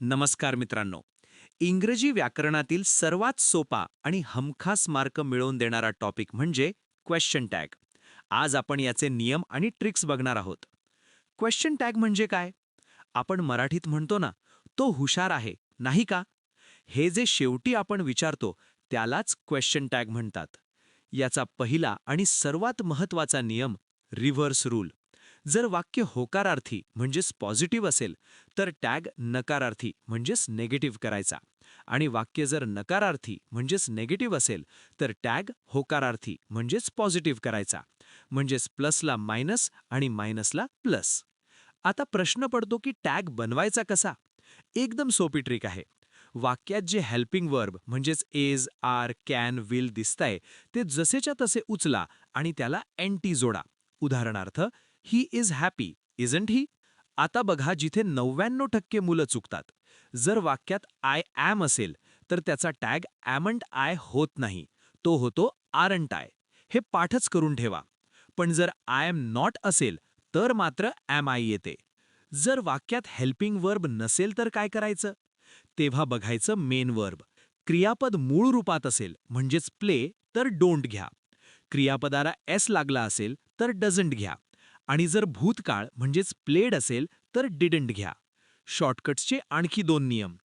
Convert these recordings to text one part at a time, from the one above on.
नमस्कार मित्रांनो. इंग्रजी व्याकरणातील सर्वात सोपा आणि हमखास मार्क मिळवून देणारा टॉपिक म्हणजे क्वेश्चन टॅग आज आपण याचे नियम आणि ट्रिक्स बघणार आहोत. क्वेश्चन टॅग म्हणजे काय? आपण मराठीत म्हणतो ना तो हुशार आहे नाही का? हे जे शेवटी आपण विचारतो त्यालाच क्वेश्चन टॅग म्हणतात. याचा पहिला आणि सर्वात महत्त्वाचा नियम रिव्हर्स रूल जर वाक्य होकारार्थी म्हणजेच पॉझिटिव्ह असेल तर टॅग नकारार्थी म्हणजेच नेगेटिव्ह करायचा. आणि वाक्य जर नकारार्थी म्हणजेच नेगेटिव्ह असेल तर टॅग होकारार्थी म्हणजेच पॉझिटिव्ह करायचा. म्हणजेच प्लसला मायनस आणि मायनसला प्लस आता प्रश्न पडतो की टॅग बनवायचा कसा? एकदम सोपी ट्रिक आहे. वाक्यात जे हेल्पिंग वर्ब म्हणजेच एज आर कॅन विल दिसतंय ते जसेच्या तसे उचला आणि त्याला एनटी जोडा. उदाहरणार्थ he is happy isn't he आता बघा जिथे नव्याण्णव टक्के मुलं चुकतात. जर वाक्यात आय ॲम असेल तर त्याचा टॅग ॲमंट आय होत नाही. तो होतो आरंट आय हे पाठच करून ठेवा. पण जर आय एम नॉट असेल तर मात्र ॲम आय येते. जर वाक्यात हेल्पिंग वर्ब नसेल तर काय करायचं? तेव्हा बघायचं मेन वर्ब क्रियापद मूळ रूपात असेल म्हणजेच प्ले तर डोंट घ्या. क्रियापदाला एस लागला असेल तर डझंट घ्या. आणि जर भूतकाळ म्हणजेच प्लेड असेल तर डिडंट घ्या. शॉर्टकट्सचे आणखी दोन नियम.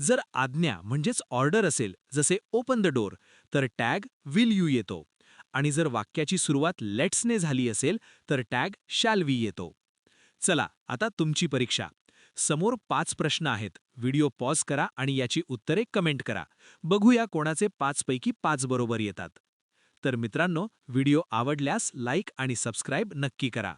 जर आज्ञा म्हणजेच ऑर्डर असेल जसे ओपन द डोर तर टॅग विल यू येतो. आणि जर वाक्याची सुरुवात लेट्सने झाली असेल तर टॅग शॅल वी येतो. चला आता तुमची परीक्षा. समोर पाच प्रश्न आहेत. व्हिडिओ पॉज करा आणि याची उत्तरे कमेंट करा. बघूया कोणाचे पाचपैकी पाच बरोबर येतात. तर मित्रांनो व्हिडिओ आवडल्यास लाईक आणि सबस्क्राईब नक्की करा.